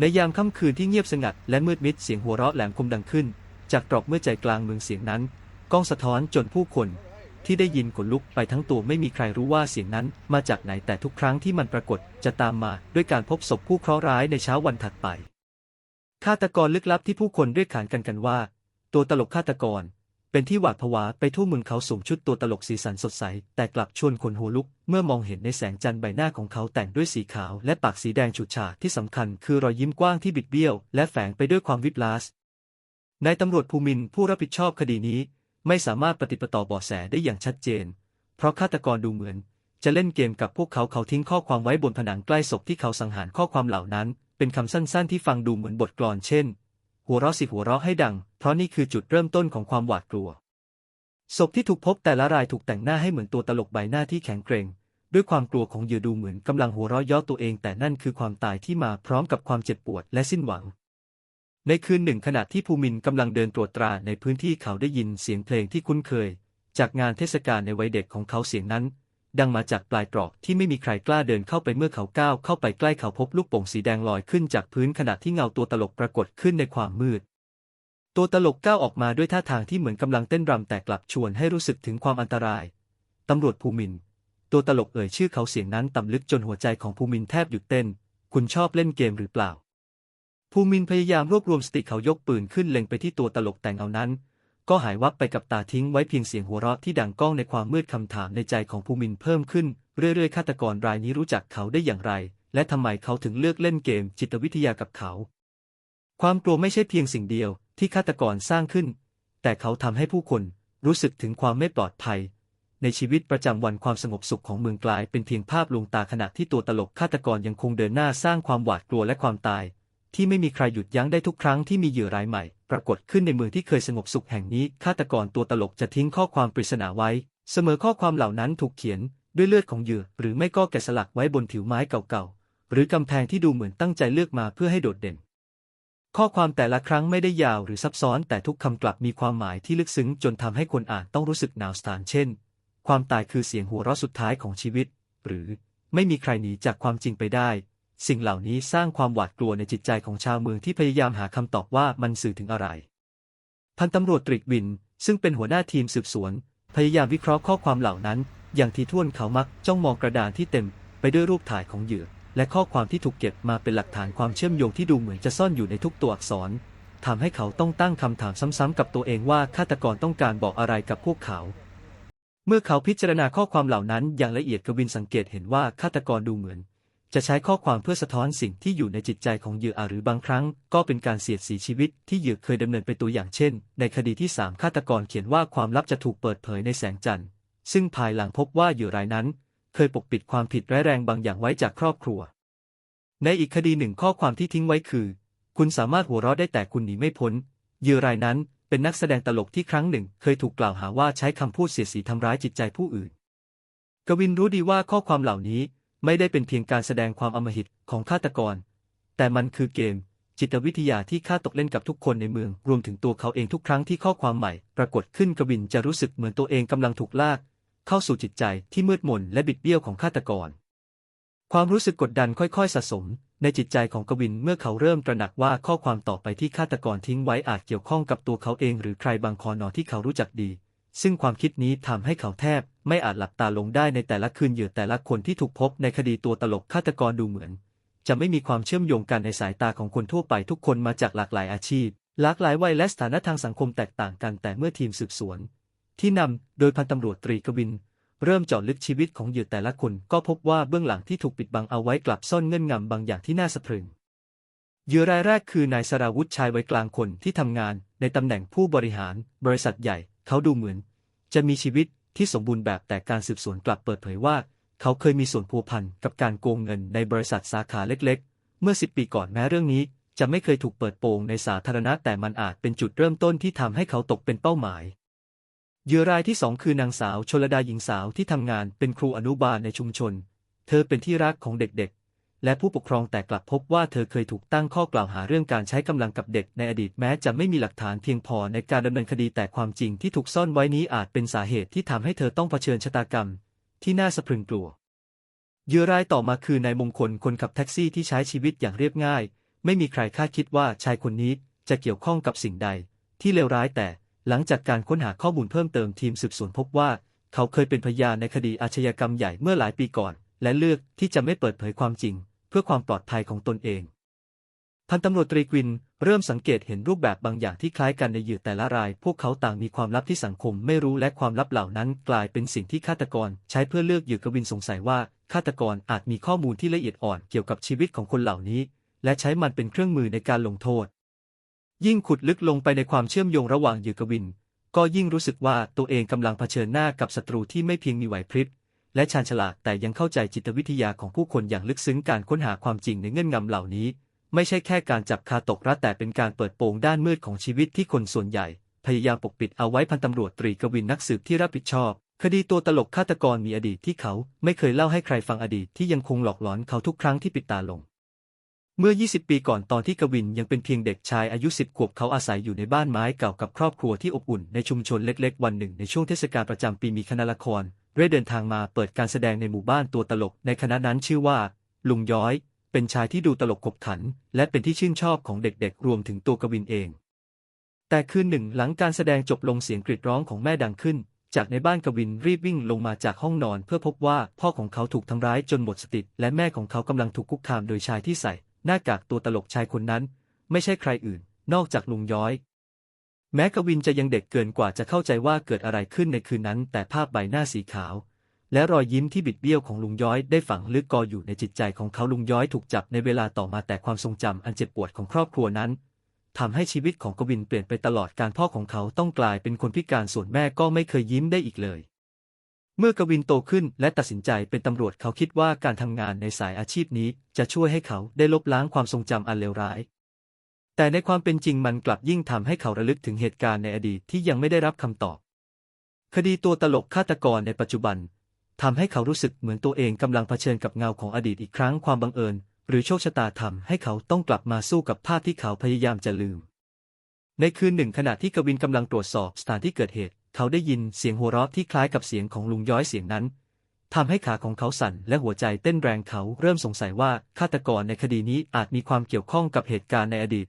ในยามค่ำคืนที่เงียบสงัดและมืดมิดเสียงหัวเราะแหลมคมดังขึ้น จากตรอกเมื่อใจกลางเมืองเสียงนั้นก้องสะท้อนจนผู้คนที่ได้ยินขนลุกไปทั้งตัวไม่มีใครรู้ว่าเสียงนั้นมาจากไหนแต่ทุกครั้งที่มันปรากฏจะตามมาด้วยการพบศพผู้เคราะห์ร้ายในเช้าวันถัดไปฆาตกรลึกลับที่ผู้คนเรียกขานกันกันว่า ตัวตลกฆาตกร เป็นที่หวาดผวาไปทั่วเมืองเขาสวมชุดตัวตลกสีสันสดใส แต่กลับชวนคนหัวลุก เมื่อมองเห็นในแสงจันทร์ใบหน้าของเขาแต่งด้วยสีขาว และปากสีแดงฉูดฉาดที่สำคัญคือรอยยิ้มกว้างที่บิดเบี้ยว และแฝงไปด้วยความวิปลาสนายตำรวจภูมินผู้รับผิดชอบคดีนี้ ไม่สามารถปฏิปต่อบาะแสได้อย่างชัดเจน เพราะฆาตกรดูเหมือน จะเล่นเกมกับพวกเขาเขาทิ้งข้อความไว้บนผนังใกล้ศพที่เขาสังหารข้อความเหล่านั้น เป็นคำสั้นๆ ที่ฟังดูเหมือนบทกลอนเช่น หัวเราะสิหัวเราะให้ดัง เพราะนี่คือจุดเริ่มต้นของความหวาดกลัว ศพที่ถูกพบแต่ละรายถูกแต่งหน้าให้เหมือนตัวตลกใบหน้าที่แข็งเกร็ง ด้วยความกลัวของเหยื่อดูเหมือนกำลังหัวเราะย่อตัวเองแต่นั่นคือความตายที่มาพร้อมกับความเจ็บปวดและสิ้นหวัง ในคืนหนึ่งขณะที่ภูมินกำลังเดินตรวจตราในพื้นที่เขาได้ยินเสียงเพลงที่คุ้นเคย จากงานเทศกาลในวัยเด็กของเขาเสียงนั้น ดังมาจากปลายตรอกที่ไม่มีใครกล้าเดินเข้าไปเมื่อเขาก้าวเข้าไปใกล้เขาพบลูกโป่งสีแดงลอยขึ้นจากพื้นขณะที่เงาตัวตลกปรากฏขึ้นในความมืด ตัวตลกก้าวออกมาด้วยท่าทางที่เหมือนกำลังเต้นรำแต่กลับชวนให้รู้สึกถึงความอันตราย ตำรวจภูมิน ตัวตลกเอ่ยชื่อเขาเสียงนั้นต่ำลึกจนหัวใจของภูมินแทบหยุดเต้น คุณชอบเล่นเกมหรือเปล่า ภูมินพยายามรวบรวมสติเขายกปืนขึ้นเล็งไปที่ตัวตลกแต่งเอานั้น ก็หายวับไปกับตาทิ้งไว้เพียงเสียงหัวเราะที่ดังก้องในความมืดคำถามในใจของภูมินเพิ่มขึ้น เรื่อยๆฆาตกรรายนี้รู้จักเขาได้อย่างไร และทำไมเขาถึงเลือกเล่นเกมจิตวิทยากับเขา ความกลัวไม่ใช่เพียงสิ่งเดียวที่ฆาตกรสร้างขึ้น แต่เขาทำให้ผู้คนรู้สึกถึงความไม่ปลอดภัย ในชีวิตประจำวันความสงบสุขของเมืองกลายเป็นเพียงภาพลวงตาขณะที่ตัวตลกฆาตกรยังคงเดินหน้าสร้างความหวาดกลัวและความตาย ที่ไม่มีใครหยุดยั้งได้ทุกครั้งที่มีเหยื่อรายใหม่ ปรากฏขึ้นในเมืองที่เคยสงบสุขแห่งนี้ฆาตกรตัวตลกจะทิ้งข้อความปริศนาไว้ เสมอข้อความเหล่านั้นถูกเขียนด้วยเลือดของเหยื่อ หรือไม่ก็แกะสลักไว้บนผิวไม้เก่าๆหรือกำแพงที่ดูเหมือนตั้งใจเลือกมาเพื่อให้โดดเด่น ข้อความแต่ละครั้งไม่ได้ยาวหรือซับซ้อน แต่ทุกคำกลับมีความหมายที่ลึกซึ้งจนทำให้คนอ่านต้องรู้สึกหนาวสถานเช่น ความตายคือเสียงหัวเราะสุดท้ายของชีวิต หรือไม่มีใครหนีจากความจริงไปได้ สิ่งเหล่านี้สร้างความหวาดกลัวในจิตใจของชาวเมืองที่พยายามหาคำตอบว่ามันสื่อถึงอะไร พันตำรวจตรีกวิน ซึ่งเป็นหัวหน้าทีมสืบสวน พยายามวิเคราะห์ข้อความเหล่านั้น อย่างที่ท่วนเขามักจ้องมองกระดานที่เต็ม ไปด้วยรูปถ่ายของเหยื่อ และข้อความที่ถูกเก็บมาเป็นหลักฐานความเชื่อมโยงที่ดูเหมือนจะซ่อนอยู่ในทุกตัวอักษรทำให้เขาต้องตั้งคำถามซ้ำๆกับตัวเองว่าฆาตกรต้องการบอกอะไรกับพวกเขา เมื่อเขาพิจารณาข้อความเหล่านั้นอย่างละเอียดกวินสังเกตเห็นว่าฆาตกรดูเหมือน จะใช้ข้อความเพื่อสะท้อนสิ่งที่อยู่ในจิตใจของเหยื่อหรือบางครั้ง ก็เป็นการเสียดสีชีวิตที่เหยื่อเคยดำเนินไปตัวอย่างเช่น ในคดีที่สามฆาตกรเขียนว่าความลับจะถูกเปิดเผยในแสงจันทร์ ซึ่งภายหลังพบว่าเหยื่อรายนั้น เคยปกปิดความผิดร้ายแรงบางอย่างไว้จากครอบครัว ในอีกคดีหนึ่งข้อความที่ทิ้งไว้คือ คุณสามารถหัวเราะได้แต่คุณหนีไม่พ้น เหยื่อรายนั้นเป็นนักแสดงตลกที่ครั้งหนึ่ง เคยถูกกล่าวหาว่าใช้คำพูดเสียดสีทำร้ายจิตใจผู้อื่น กวินรู้ดีว่าข้อความเหล่านี้ ไม่ได้เป็นเพียงการแสดงความอำมหิตของฆาตกร แต่มันคือเกม จิตวิทยาที่ฆาตกเล่นกับทุกคนในเมือง รวมถึงตัวเขาเองทุกครั้งที่ข้อความใหม่ ปรากฏขึ้นกวินจะรู้สึกเหมือนตัวเองกำลังถูกลาก เข้าสู่จิตใจที่มืดมนและบิดเบี้ยวของฆาตกร ความรู้สึกกดดันค่อยๆสะสม ในจิตใจของกวินเมื่อเขาเริ่มตระหนักว่าข้อความต่อไปที่ฆาตกรทิ้งไว้อาจเกี่ยวข้องกับตัวเขาเอง หรือใครบางคอนอที่เขารู้จักดี ซึ่งความคิดนี้ทำให้เขาแทบ ไม่อาจหลับตาลงได้ในแต่ละคืนเหยื่อแต่ละคนที่ถูกพบในคดีตัวตลกฆาตกรดูเหมือน จะไม่มีความเชื่อมโยงกันในสายตาของคนทั่วไปทุกคนมาจากหลากหลายอาชีพ หลากหลายวัยและสถานะทางสังคมแตกต่างกันแต่เมื่อทีมสืบสวน ที่นำโดยพันตำรวจตรีกวิน เริ่มเจาะลึกชีวิตของเหยื่อแต่ละคนก็พบว่าเบื้องหลังที่ถูกปิดบังเอาไว้กลับซ่อนเงื่อนงำบางอย่างที่น่าสะพรึงเหยื่อรายแรกคือนายสราวุธชายวัยกลางคนที่ทำงาน ในตำแหน่งผู้บริหาร บริษัทใหญ่ เขาดูเหมือน จะมีชีวิตที่สมบูรณ์แบบแต่การสืบสวนกลับเปิดเผยว่า เขาเคยมีส่วนพัวพันกับการโกงเงินในบริษัทสาขาเล็ก ๆ เมื่อสิบปีก่อนแม้เรื่องนี้ จะไม่เคยถูกเปิดโปงในสาธารณะแต่มันอาจเป็นจุดเริ่มต้นที่ทำให้เขาตกเป็นเป้าหมายเหยื่อรายที่สองคือนางสาวชลดาหญิงสาวที่ทำงานเป็นครูอนุบาลในชุมชน เธอเป็นที่รักของเด็กๆ และผู้ปกครองแต่กลับพบว่าเธอเคยถูกตั้งข้อกล่าวหาเรื่องการใช้กำลังกับเด็กในอดีตแม้จะไม่มีหลักฐานเพียงพอในการดำเนินคดีแต่ความจริงที่ถูกซ่อนไว้นี้อาจเป็นสาเหตุที่ทำให้เธอต้องเผชิญชะตากรรม ที่น่าสะพรึงกลัวเยื่อรายต่อมาคือนายมงคลคนขับแท็กซี่ที่ใช้ชีวิตอย่างเรียบง่าย ไม่มีใครคาดคิดว่าชายคนนี้จะเกี่ยวข้องกับสิ่งใด ที่เลวร้ายแต่หลังจากการค้นหาข้อมูลเพิ่มเติมทีมสืบสวนพบว่า เขาเคยเป็นพยานในคดีอาชญากรรมใหญ่เมื่อหลายปีก่อน และเลือกที่จะไม่เปิดเผยความจริง เพื่อความปลอดภัยของตนเอง พันตำรวจตรีกวินเริ่มสังเกตเห็นรูปแบบบางอย่างที่คล้ายกันในเหยื่อแต่ละราย พวกเขาต่างมีความลับที่สังคมไม่รู้และความลับเหล่านั้น กลายเป็นสิ่งที่ฆาตกร ใช้เพื่อเลือกเหยื่อกวินสงสัยว่าฆาตกรอาจมีข้อมูลที่ละเอียดอ่อนเกี่ยวกับชีวิตของคนเหล่านี้ และใช้มันเป็นเครื่องมือในการลงโทษ ยิ่งขุดลึกลงไปในความเชื่อมโยงระหว่างเหยื่อกวิน ก็ยิ่งรู้สึกว่าตัวเองกำลังเผชิญหน้ากับศัตรูที่ไม่เพียงมีไหวพริบ และชาญฉลาดแต่ยังเข้าใจจิตวิทยาของผู้คนอย่างลึกซึ้งการค้นหาความจริงในเงื่อนงำเหล่านี้ ไม่ใช่แค่การจับคาตกรัดแต่เป็นการเปิดโปงด้านมืดของชีวิตที่คนส่วนใหญ่ พยายามปกปิดเอาไว้พันตำรวจตรีกวินนักสืบที่รับผิดชอบ คดีตัวตลกฆาตกรมีอดีตที่เขา ไม่เคยเล่าให้ใครฟังอดีตที่ยังคงหลอกหลอนเขาทุกครั้งที่ปิดตาลงเมื่อ 20 ปีก่อนตอนที่กวินยังเป็นเพียงเด็กชายอายุ 10 ขวบเขาอาศัยอยู่ในบ้านไม้เก่ากับครอบครัวที่อบอุ่นในชุมชนเล็กๆ วันหนึ่งในช่วงเทศกาลประจำปีมีคณะละคร เร่เดินทางมาเปิดการแสดงในหมู่บ้านตัวตลกในคณะนั้นชื่อว่า ลุงย้อย เป็นชายที่ดูตลกขบขัน และเป็นที่ชื่นชอบของเด็กๆ รวมถึงตัวกวินเอง แต่คืนหนึ่งหลังการแสดงจบลงเสียงกรีดร้องของแม่ดังขึ้น จากในบ้านกวินรีบวิ่งลงมาจากห้องนอน เพื่อพบว่าพ่อของเขาถูกทำร้ายจนหมดสติและแม่ของเขากำลังถูกคุกคามโดยชายที่ใส่ หน้ากากตัวตลกชายคนนั้น ไม่ใช่ใครอื่น นอกจากลุงย้อย แม้กวินจะยังเด็กเกินกว่าจะเข้าใจว่าเกิดอะไรขึ้นในคืนนั้น แต่ภาพใบหน้าสีขาว และรอยยิ้มที่บิดเบี้ยวของลุงย้อยได้ฝังลึกกออยู่ในจิตใจของเขาลุงย้อยถูกจับในเวลาต่อมาแต่ความทรงจำอันเจ็บปวดของครอบครัวนั้นทำให้ชีวิตของกวินเปลี่ยนไปตลอดการพ่อของเขาต้องกลายเป็นคนพิการส่วนแม่ก็ไม่เคยยิ้มได้อีกเลย เมื่อกวินโตขึ้นและตัดสินใจเป็นตำรวจเขาคิดว่าการทำงานในสายอาชีพนี้ จะช่วยให้เขาได้ลบล้างความทรงจำอันเลวร้าย แต่ในความเป็นจริงมันกลับยิ่งทำให้เขาระลึกถึงเหตุการณ์ในอดีตที่ยังไม่ได้รับคำตอบ คดีตัวตลกฆาตกรในปัจจุบันทำให้เขารู้สึกเหมือนตัวเองกำลังเผชิญกับเงาของอดีตอีกครั้งความบังเอิญ หรือโชคชะตาทำให้เขาต้องกลับมาสู้กับภาพที่เขาพยายามจะลืม ในคืนหนึ่งขณะที่กวินกำลังตรวจสอบสถานที่เกิดเหตุ เขาได้ยินเสียงหัวเราะที่คล้ายกับเสียงของลุงย้อยเสียงนั้นทำให้ขาของเขาสั่นและหัวใจเต้นแรงเขาเริ่มสงสัยว่าฆาตกรในคดีนี้อาจมีความเกี่ยวข้องกับเหตุการณ์ในอดีต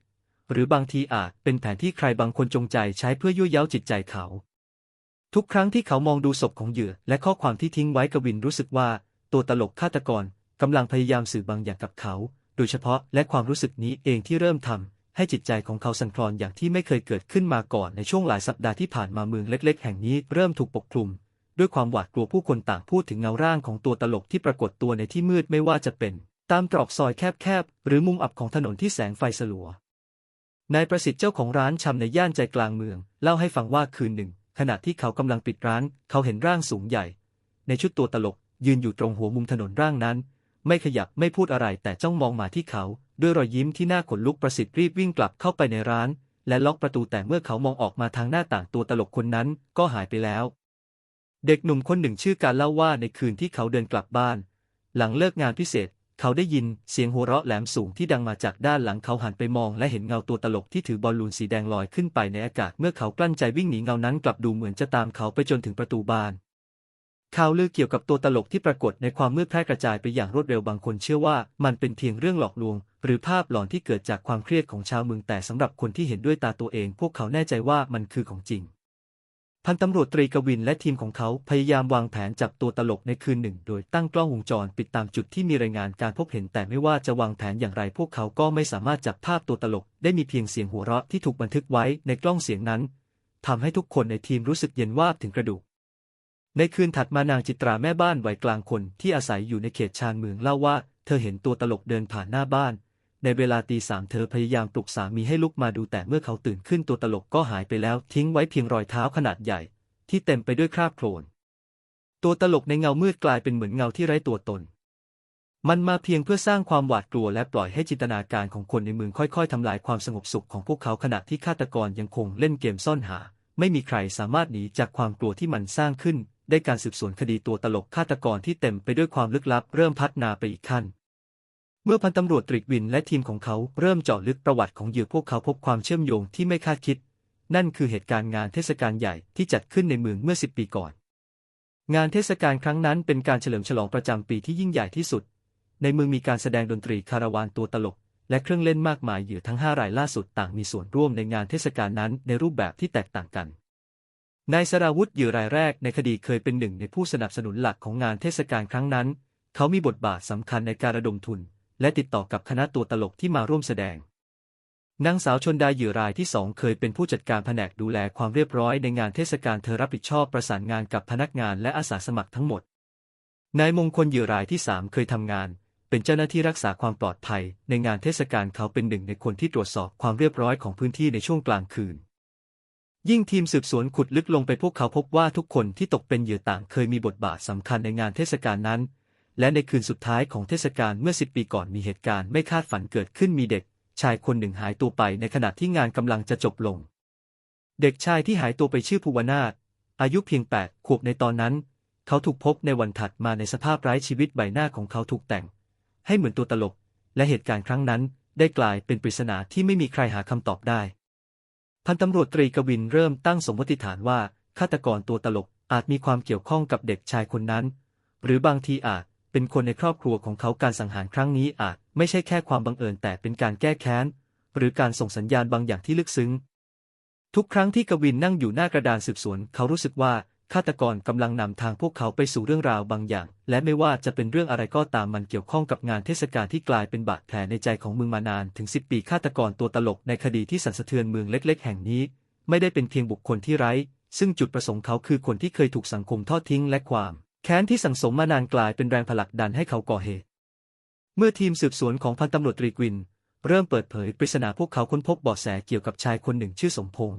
หรือบางทีอาจเป็นแผนที่ใครบางคนจงใจใช้เพื่อยั่วเย้าจิตใจเขา ทุกครั้งที่เขามองดูศพของเหยื่อ และข้อความที่ทิ้งไว้กวินรู้สึกว่า ตัวตลกฆาตกรกำลังพยายามสื่อบางอย่างกับเขา โดยเฉพาะและความรู้สึกนี้เองที่เริ่มทำให้จิตใจของเขาสั่นคลอนอย่างที่ไม่เคยเกิดขึ้นมาก่อนในช่วงหลายสัปดาห์ที่ผ่านมาเมืองเล็ก ๆ แห่งนี้เริ่มถูกปกคลุม ด้วยความหวาดกลัวผู้คนต่างพูดถึงเงาร่างของตัวตลกที่ปรากฏตัวในที่มืดไม่ว่าจะเป็น ตามตรอกซอยแคบๆ หรือมุมอับของถนนที่แสงไฟสลัว นายประสิทธิ์เจ้าของร้านชำในย่านใจกลางเมือง เล่าให้ฟังว่าคืนหนึ่ง ขณะที่เขากำลังปิดร้าน เขาเห็นร่างสูงใหญ่ ในชุดตัวตลก ยืนอยู่ตรงหัวมุมถนนร่างนั้น ไม่ขยับไม่พูดอะไรแต่จ้องมองมาที่เขา ด้วยรอยยิ้มที่น่าขนลุกประสิทธิ์รีบวิ่งกลับเข้าไปในร้าน และล็อกประตูแต่เมื่อเขามองออกมาทางหน้าต่างตัวตลกคนนั้นก็หายไปแล้ว เด็กหนุ่มคนหนึ่งชื่อการเล่าว่าในคืนที่เขาเดินกลับบ้าน หลังเลิกงานพิเศษ เขาได้ยินเสียงหัวเราะแหลมสูงที่ดังมาจากด้านหลังเขาหันไปมองและเห็นเงาตัวตลกที่ถือบอลลูนสีแดงลอยขึ้นไปในอากาศเมื่อเขากลั้นใจวิ่งหนีเงานั้นกลับดูเหมือนจะตามเขาไปจนถึงประตูบานข่าวลือเกี่ยวกับตัวตลกที่ปรากฏในความมืดแพร่กระจายไปอย่างรวดเร็วบางคนเชื่อว่ามันเป็นเพียงเรื่องหลอกลวง หรือภาพหลอนที่เกิดจากความเครียดของชาวเมืองแต่สำหรับคนที่เห็นด้วยตาตัวเอง พวกเขาแน่ใจว่ามันคือของจริง พันตำรวจตรีกวินและทีมของเขาพยายามวางแผนจับตัวตลกในคืนหนึ่ง โดยตั้งกล้องวงจรปิดตามจุดที่มีรายงานการพบเห็น แต่ไม่ว่าจะวางแผนอย่างไรพวกเขาก็ไม่สามารถจับภาพตัวตลก ได้มีเพียงเสียงหัวเราะที่ถูกบันทึกไว้ในกล้องเสียงนั้นทำให้ทุกคนในทีมรู้สึกเย็นวาบถึงกระดูก ในคืนถัดมานางจิตราแม่บ้านวัยกลางคนที่อาศัยอยู่ในเขตชานเมืองเล่าว่า เธอเห็นตัวตลกเดินผ่านหน้าบ้าน ในเวลาตีสามเธอพยายามปลุกสามีให้ลุกมาดูแต่เมื่อเขาตื่นขึ้นตัวตลกก็หายไปแล้วทิ้งไว้เพียงรอยเท้าขนาดใหญ่ ที่เต็มไปด้วยคราบโคลน ตัวตลกในเงามืดกลายเป็นเหมือนเงาที่ไร้ตัวตน มันมาเพียงเพื่อสร้างความหวาดกลัวและปล่อยให้จินตนาการของคนในเมืองค่อยๆทำลายความสงบสุขของพวกเขาขณะที่ฆาตกรยังคงเล่นเกมซ่อนหา ไม่มีใครสามารถหนีจากความกลัวที่มันสร้างขึ้น ได้การสืบสวนคดีตัวตลกฆาตกรที่เต็มไปด้วยความลึกลับ เริ่มพัฒนาไปอีกขั้น เมื่อพันตำรวจตรีกวินและทีมของเขาเริ่มเจาะลึกประวัติของเหยื่อพวกเขาพบความเชื่อมโยงที่ไม่คาดคิด นั่นคือเหตุการณ์งานเทศกาลใหญ่ที่จัดขึ้นในเมืองเมื่อ 10 ปีก่อน งานเทศกาลครั้งนั้นเป็นการเฉลิมฉลองประจำปีที่ยิ่งใหญ่ที่สุด ในเมืองมีการแสดงดนตรีคาราวานตัวตลก และเครื่องเล่นมากมายเหยื่อทั้ง 5 รายล่าสุดต่างมีส่วนร่วมในงานเทศกาลนั้นในรูปแบบที่แตกต่างกันนายสราวุธเหยื่อรายแรกในคดีเคยเป็นหนึ่งในผู้สนับสนุนหลักของงานเทศกาลครั้งนั้น เขามีบทบาทสำคัญในการระดมทุน และติดต่อกับคณะตัวตลกที่มาร่วมแสดง นางสาวชนดาเหยื่อรายที่สองเคยเป็นผู้จัดการแผนกดูแลความเรียบร้อยในงานเทศกาลเธอรับผิดชอบประสานงานกับพนักงานและอาสาสมัครทั้งหมด นายมงคลเหยื่อรายที่สามเคยทำงาน เป็นเจ้าหน้าที่รักษาความปลอดภัย ในงานเทศกาลเขาเป็นหนึ่งในคนที่ตรวจสอบความเรียบร้อยของพื้นที่ในช่วงกลางคืนยิ่งทีมสืบสวนขุดลึกลงไปพวกเขาพบว่าทุกคนที่ตกเป็นเหยื่อต่างเคยมีบทบาทสำคัญในงานเทศกาลนั้น และในคืนสุดท้ายของเทศกาลเมื่อสิบปีก่อนมีเหตุการณ์ไม่คาดฝันเกิดขึ้นมีเด็ก ชายคนหนึ่งหายตัวไปในขณะที่งานกำลังจะจบลง เด็กชายที่หายตัวไปชื่อภูวนาถอายุเพียงแปดขวบในตอนนั้น เขาถูกพบในวันถัดมาในสภาพไร้ชีวิตใบหน้าของเขาถูกแต่ง ให้เหมือนตัวตลก และเหตุการณ์ครั้งนั้นได้กลายเป็นปริศนาที่ไม่มีใครหาคำตอบได้ พันตำรวจตรีกวินเริ่มตั้งสมมติฐานว่าฆาตกรตัวตลกอาจมีความเกี่ยวข้องกับเด็กชายคนนั้น หรือบางทีอาจ เป็นคนในครอบครัวของเขาการสังหารครั้งนี้อาจไม่ใช่แค่ความบังเอิญแต่เป็นการแก้แค้น หรือการส่งสัญญาณบางอย่างที่ลึกซึ้ง ทุกครั้งที่กวินนั่งอยู่หน้ากระดานสืบสวน เขารู้สึกว่าฆาตกรกำลังนำทางพวกเขาไปสู่เรื่องราวบางอย่าง และไม่ว่าจะเป็นเรื่องอะไรก็ตามมันเกี่ยวข้องกับงานเทศกาลที่กลายเป็นบาดแผลในใจของเมืองมานานถึง10ปีฆาตกรตัวตลกในคดีที่สั่นสะเทือนเมืองเล็ก ๆ แห่งนี้ ไม่ได้เป็นเพียงบุคคลที่ไร้ ซึ่งจุดประสงค์เขาคือคนที่เคยถูกสังคมทอดทิ้งและความ แค้นที่สังสมมานานกลายเป็นแรงผลักดันให้เขาก่อเหตุ เมื่อทีมสืบสวนของพันตำรวจตรีกวิน เริ่มเปิดเผยปริศนาพวกเขาค้นพบเบาะแสเกี่ยวกับชายคนหนึ่งชื่อสมพงษ์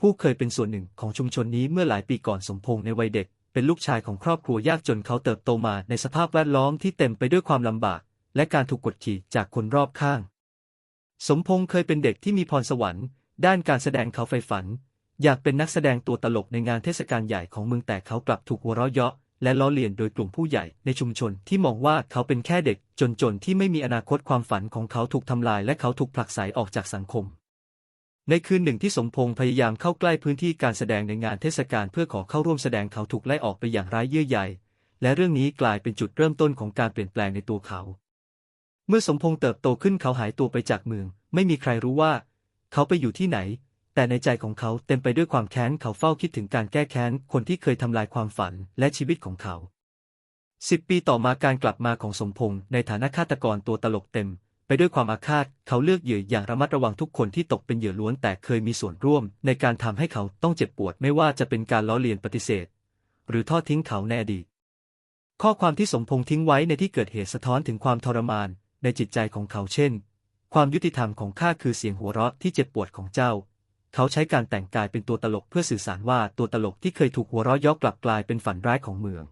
ผู้เคยเป็นส่วนหนึ่งของชุมชนนี้เมื่อหลายปีก่อนสมพงษ์ในวัยเด็ก เป็นลูกชายของครอบครัวยากจนเขาเติบโตมาในสภาพแวดล้อมที่เต็มไปด้วยความลำบาก และการถูกกดขี่จากคนรอบข้าง สมพงษ์เคยเป็นเด็กที่มีพรสวรรค์ ด้านการแสดงเขาใฝ่ฝัน อยากเป็นนักแสดงตัวตลกในงานเทศกาลใหญ่ของเมืองแต่เขากลับถูกหัวเราะเยาะ และล้อเลียนโดยกลุ่มผู้ใหญ่ในชุมชนที่มองว่าเขาเป็นแค่เด็กจนๆที่ไม่มีอนาคตความฝันของเขาถูกทำลายและเขาถูกผลักไสออกจากสังคม ในคืนหนึ่งที่สมพงษ์พยายามเข้าใกล้พื้นที่การแสดงในงานเทศกาลเพื่อขอเข้าร่วมแสดงเขาถูกไล่ออกไปอย่างร้ายเยื่อใยและเรื่องนี้กลายเป็นจุดเริ่มต้นของการเปลี่ยนแปลงในตัวเขา เมื่อสมพงษ์เติบโตขึ้นเขาหายตัวไปจากเมือง ไม่มีใครรู้ว่า เขาไปอยู่ที่ไหน แต่ในใจของเขาเต็มไปด้วยความแค้นเขาเฝ้าคิดถึงการแก้แค้นคนที่เคยทำลายความฝันและชีวิตของเขาสิบปีต่อมาการกลับมาของสมพงษ์ในฐานะฆาตกรตัวตลกเต็ม ไปด้วยความอาฆาต เขาเลือกเหยื่ออย่างระมัดระวังทุกคนที่ตกเป็นเหยื่อล้วนแต่เคยมีส่วนร่วม ในการทำให้เขาต้องเจ็บปวดไม่ว่าจะเป็นการล้อเลียนปฏิเสธ หรือทอดทิ้งเขาในอดีต ข้อความที่สมพงษ์ทิ้งไว้ในที่เกิดเหตุสะท้อนถึงความทรมาน ในจิตใจของเขาเช่น ความยุติธรรมของข้าคือเสียงหัวเราะที่เจ็บปวดของเจ้า เขาใช้การแต่งกายเป็นตัวตลกเพื่อสื่อสารว่าตัวตลกที่เคยถูกหัวเราะยาะกลับกลายเป็นฝันร้ายของเมือง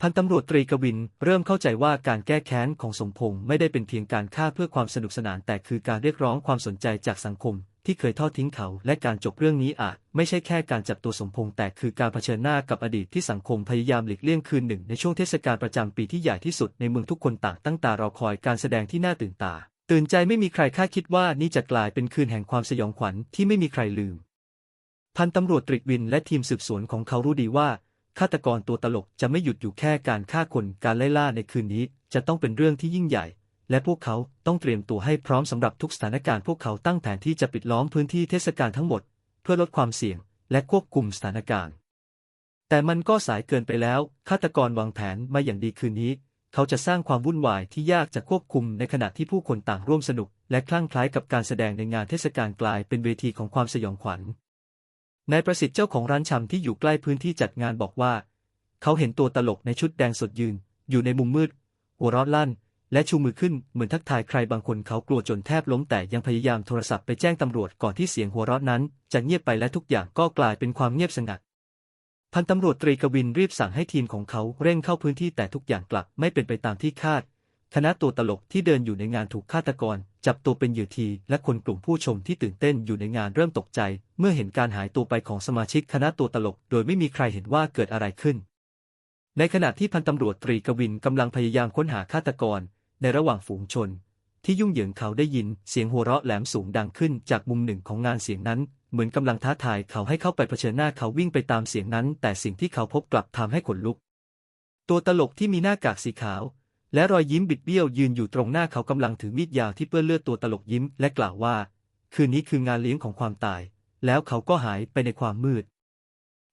พันตำรวจตรีกวินเริ่มเข้าใจว่าการแก้แค้นของสมพงษ์ไม่ได้เป็นเพียงการฆ่าเพื่อความสนุกสนานแต่คือการเรียกร้องความสนใจจากสังคม ที่เคยทอดทิ้งเขา และการจบเรื่องนี้อาจ ไม่ใช่แค่การจับตัวสมพงษ์แต่คือการเผชิญหน้ากับอดีตที่สังคมพยายามหลีกเลี่ยงคืนหนึ่งในช่วงเทศกาลประจำปีที่ใหญ่ที่สุดในเมืองทุกคนต่างตั้งตารอคอยการแสดงที่น่าตื่นตา ตื่นใจไม่มีใครคาดคิดว่านี่จะกลายเป็นคืนแห่งความสยองขวัญที่ไม่มีใครลืม พันตำรวจตรีวินและทีมสืบสวนของเขารู้ดีว่าฆาตกรตัวตลกจะไม่หยุดอยู่แค่การฆ่าคนการไล่ล่าในคืนนี้ จะต้องเป็นเรื่องที่ยิ่งใหญ่ และพวกเขาต้องเตรียมตัวให้พร้อมสำหรับทุกสถานการณ์พวกเขาตั้งแผนที่จะปิดล้อมพื้นที่เทศกาลทั้งหมด เพื่อลดความเสี่ยง และควบคุมสถานการณ์ แต่มันก็สายเกินไปแล้วฆาตกรวางแผนมาอย่างดีคืนนี้ เขาจะสร้างความวุ่นวายที่ยากจะควบคุมในขณะที่ผู้คนต่างร่วมสนุก และคลั่งคล้กับการแสดงในงานเทศกาลกลายเป็นเวทีของความสยองขวัญนายประสิทธิ์เจ้าของร้านชำที่อยู่ใกล้พื้นที่จัดงานบอกว่า เขาเห็นตัวตลกในชุดแดงสดยืน อยู่ในมุมมืด หัวเราะลั่น และชูมือขึ้นเหมือนทักทายใครบางคนเขากลัวจนแทบล้มแต่ยังพยายามโทรศัพท์ไปแจ้งตำรวจก่อนที่เสียงหัวเราะนั้น จะเงียบไปและทุกอย่างก็กลายเป็นความเงียบสงัด พันตำรวจตรีกวินรีบสั่งให้ทีมของเขาเร่งเข้าพื้นที่แต่ทุกอย่างกลับไม่เป็นไปตามที่คาด คณะตัวตลกที่เดินอยู่ในงานถูกฆาตกร จับตัวเป็นเหยื่อที และคนกลุ่มผู้ชมที่ตื่นเต้นอยู่ในงานเริ่มตกใจ เมื่อเห็นการหายตัวไปของสมาชิกคณะตัวตลก โดยไม่มีใครเห็นว่าเกิดอะไรขึ้น ในขณะที่พันตำรวจตรีกวินกำลังพยายามค้นหาฆาตกร ในระหว่างฝูงชน ที่ยุ่งเหยิงเขาได้ยินเสียงหัวเราะแหลมสูงดังขึ้นจากมุมหนึ่งของงานเสียงนั้น เหมือนกำลังท้าทายเขาให้เข้าไปเผชิญหน้าเขาวิ่งไปตามเสียงนั้น แต่สิ่งที่เขาพบกลับทำให้ขนลุก ตัวตลกที่มีหน้ากากสีขาว และรอยยิ้มบิดเบี้ยวยืนอยู่ตรงหน้าเขากำลังถือมีดยาวที่เปื้อนเลือดตัวตลกยิ้มและกล่าวว่า คืนนี้คืองานเลี้ยงของความตาย แล้วเขาก็หายไปในความมืด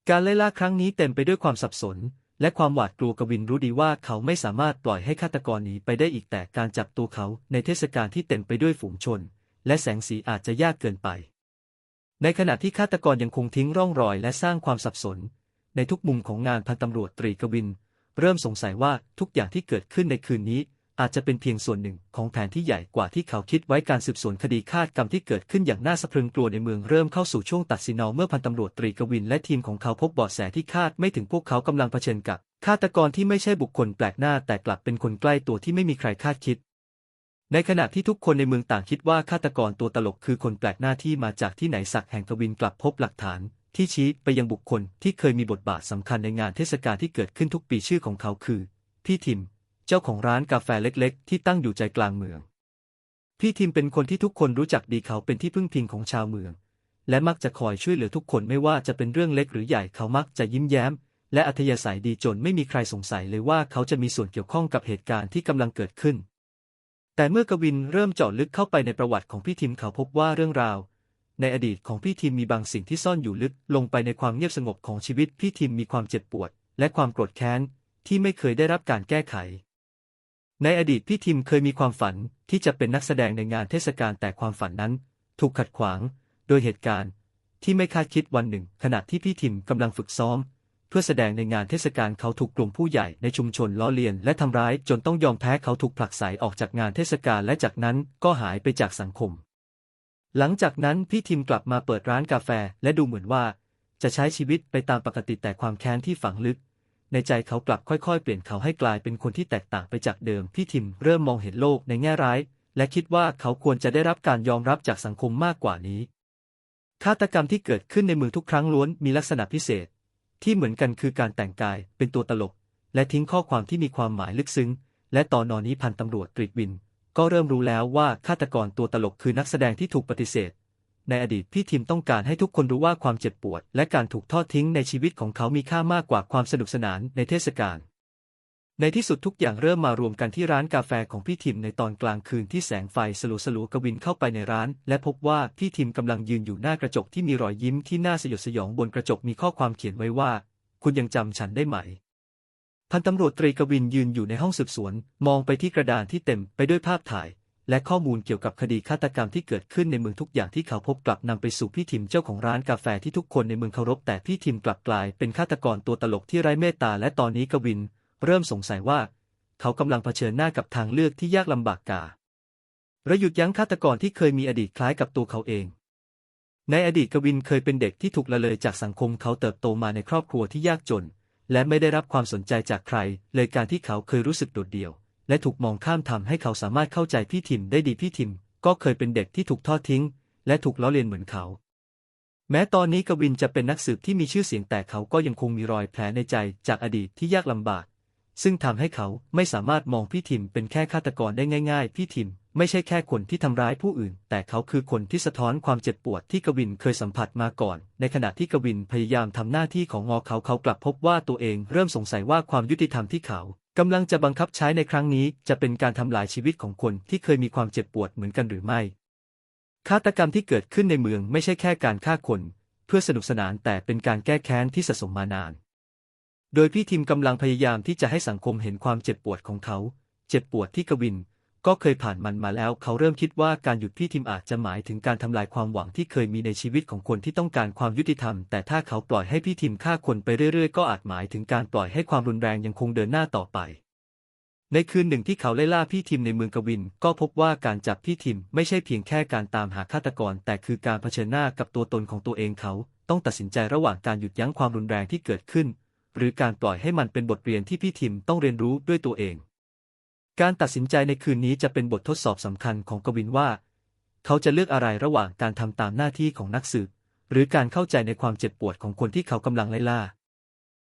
การไล่ล่าครั้งนี้เต็มไปด้วยความสับสน และความหวาดกลัวกวินรู้ดีว่าเขาไม่สามารถปล่อยให้ฆาตกรหนีไปได้อีกแต่การจับตัวเขาในเทศกาลที่เต็มไปด้วยฝูงชน และแสงสีอาจจะยากเกินไป ในขณะที่ฆาตกรยังคงทิ้งร่องรอยและสร้างความสับสน ในทุกมุมของงานพันตำรวจตรีกวิน เริ่มสงสัยว่าทุกอย่างที่เกิดขึ้นในคืนนี้ อาจจะเป็นเพียงส่วนหนึ่งของแผนที่ใหญ่กว่าที่เขาคิดไว้การสืบสวนคดีฆาตกรรมที่เกิดขึ้นอย่างน่าสะพรึงกลัวในเมืองเริ่มเข้าสู่ช่วงตัดสินเอาเมื่อพันตำรวจตรีกวินและทีมของเขาพบเบาะแสที่คาดไม่ถึงพวกเขากำลังเผชิญกับฆาตกรที่ไม่ใช่บุคคลแปลกหน้าแต่กลับเป็นคนใกล้ตัวที่ไม่มีใครคาดคิด ในขณะที่ทุกคนในเมืองต่างคิดว่าฆาตกรตัวตลกคือคนแปลกหน้าที่มาจากที่ไหนสักแห่งกวินกลับพบหลักฐาน ที่ชี้ไปยังบุคคลที่เคยมีบทบาทสำคัญในงานเทศกาลที่เกิดขึ้นทุกปีชื่อของเขาคือ พี่ทิม เจ้าของร้านกาแฟเล็กๆ ที่ตั้งอยู่ใจกลางเมือง พี่ทิมเป็นคนที่ทุกคนรู้จักดีเขาเป็นที่พึ่งพิงของชาวเมือง และมักจะคอยช่วยเหลือทุกคนไม่ว่าจะเป็นเรื่องเล็กหรือใหญ่เขามักจะยิ้มแย้ม และอัธยาศัยดีจนไม่มีใครสงสัยเลยว่าเขาจะมีส่วนเกี่ยวข้องกับเหตุการณ์ที่กำลังเกิดขึ้น แต่เมื่อกวินเริ่มเจาะลึกเข้าไปในประวัติของพี่ทิมเขาพบว่าเรื่องราวในอดีตของพี่ทิมมีบางสิ่งที่ซ่อนอยู่ลึกลงไปในความเงียบสงบของชีวิตพี่ทิมมีความเจ็บปวด และความโกรธแค้นที่ไม่เคยได้รับการแก้ไข ในอดีตพี่ทิมเคยมีความฝันที่จะเป็นนักแสดงในงานเทศกาลแต่ความฝันนั้น ถูกขัดขวาง โดยเหตุการณ์ ที่ไม่คาดคิดวันหนึ่ง ขณะที่พี่ทิมกำลังฝึกซ้อม เพื่อแสดงในงานเทศกาลเขาถูกกลุ่มผู้ใหญ่ในชุมชนล้อเลียน และทำร้ายจนต้องยอมแพ้เขาถูกผลักไสออกจากงานเทศกาลและจากนั้นก็หายไปจากสังคม หลังจากนั้นพี่ทิมกลับมาเปิดร้านกาแฟและดูเหมือนว่า จะใช้ชีวิตไปตามปกติแต่ความแค้นที่ฝังลึก ในใจเขากลับค่อยๆ เปลี่ยนเขาให้กลายเป็นคนที่แตกต่างไปจากเดิมพี่ทิมเริ่มมองเห็นโลกในแง่ร้าย และคิดว่าเขาควรจะได้รับการยอมรับจากสังคมมากกว่านี้ฆาตกรรมที่เกิดขึ้นในเมืองทุกครั้งล้วนมีลักษณะพิเศษ ที่เหมือนกันคือการแต่งกายเป็นตัวตลก และทิ้งข้อความที่มีความหมายลึกซึ้ง และตอนนอนนี้พันตำรวจกริดวิน ก็เริ่มรู้แล้วว่าฆาตกรตัวตลกคือนักแสดงที่ถูกปฏิเสธ ในอดีตพี่ทิมต้องการให้ทุกคนรู้ว่าความเจ็บปวด และการถูกทอดทิ้งในชีวิตของเขามีค่ามากกว่าความสนุกสนานในเทศกาลในที่สุดทุกอย่างเริ่มมารวมกันที่ร้านกาแฟของพี่ทิมในตอนกลางคืนที่แสงไฟสลัวสลัวกวินเข้าไปในร้าน และพบว่าพี่ทิมกำลังยืนอยู่หน้ากระจกที่มีรอยยิ้มที่น่าสยดสยองบนกระจกมีข้อความเขียนไว้ว่า คุณยังจำฉันได้ไหม พันตำรวจตรีกวินยืนอยู่ในห้องสืบสวน มองไปที่กระดานที่เต็มไปด้วยภาพถ่าย และข้อมูลเกี่ยวกับคดีฆาตกรรมที่เกิดขึ้นในเมืองทุกอย่างที่เขาพบกลับนำไปสู่พี่ทิมเจ้าของร้านกาแฟที่ทุกคนในเมืองเคารพแต่พี่ทิมกลับกลายเป็นฆาตกรตัวตลกที่ไร้เมตตาและตอนนี้กวิน เริ่มสงสัยว่า เขากำลังเผชิญหน้ากับทางเลือกที่ยากลำบากการะหยุดยั้งฆาตกรที่เคยมีอดีตคล้ายกับตัวเขาเอง ในอดีตกวินเคยเป็นเด็กที่ถูกละเลยจากสังคมเขาเติบโตมาในครอบครัวที่ยากจน และไม่ได้รับความสนใจจากใคร เลยการที่เขาเคยรู้สึกโดดเดี่ยว และถูกมองข้ามทำให้เขาสามารถเข้าใจพี่ทิมได้ดีพี่ทิม ก็เคยเป็นเด็กที่ถูกทอดทิ้ง และถูกล้อเลียนเหมือนเขา แม้ตอนนี้กวินจะเป็นนักสืบที่มีชื่อเสียงแต่เขาก็ยังคงมีรอยแผลในใจจากอดีตที่ยากลำบาก ซึ่งทำให้เขาไม่สามารถมองพี่ทิมเป็นแค่ฆาตกรได้ง่าย ๆ พี่ทิมไม่ใช่แค่คนที่ทำร้ายผู้อื่น แต่เขาคือคนที่สะท้อนความเจ็บปวดที่กวินเคยสัมผัสมาก่อน ในขณะที่กวินพยายามทำหน้าที่ของงอเขาเขากลับพบว่าตัวเองเริ่มสงสัยว่าความยุติธรรมที่เขา กำลังจะบังคับใช้ในครั้งนี้จะเป็นการทำลายชีวิตของคนที่เคยมีความเจ็บปวดเหมือนกันหรือไม่ ฆาตกรรมที่เกิดขึ้นในเมืองไม่ใช่แค่การฆ่าคน เพื่อสนุกสนานแต่เป็นการแก้แค้นที่สะสมมานาน โดยพี่ทีมกำลังพยายามที่จะให้สังคมเห็นความเจ็บปวดของเขา เจ็บปวดที่กวิน ก็เคยผ่านมันมาแล้ว เขาเริ่มคิดว่าการหยุดพี่ทิมอาจจะหมายถึงการทำลายความหวังที่เคยมีในชีวิตของคนที่ต้องการความยุติธรรม แต่ถ้าเขาปล่อยให้พี่ทิมฆ่าคนไปเรื่อยๆ ก็อาจหมายถึงการปล่อยให้ความรุนแรงยังคงเดินหน้าต่อไป ในคืนหนึ่งที่เขาไล่ล่าพี่ทิมในเมืองกวิน ก็พบว่าการจับพี่ทิมไม่ใช่เพียงแค่การตามหาฆาตกร แต่คือการเผชิญหน้ากับตัวตนของตัวเองเขา ต้องตัดสินใจระหว่างการหยุดยั้งความรุนแรงที่เกิดขึ้น หรือการปล่อยให้มันเป็นบทเรียนที่พี่ทิมต้องเรียนรู้ด้วยตัวเอง การตัดสินใจในคืนนี้จะเป็นบททดสอบสำคัญของกวินว่า เขาจะเลือกอะไรระหว่างการทำตามหน้าที่ของนักสืบหรือการเข้าใจในความเจ็บปวดของคนที่เขากำลังไล่ล่า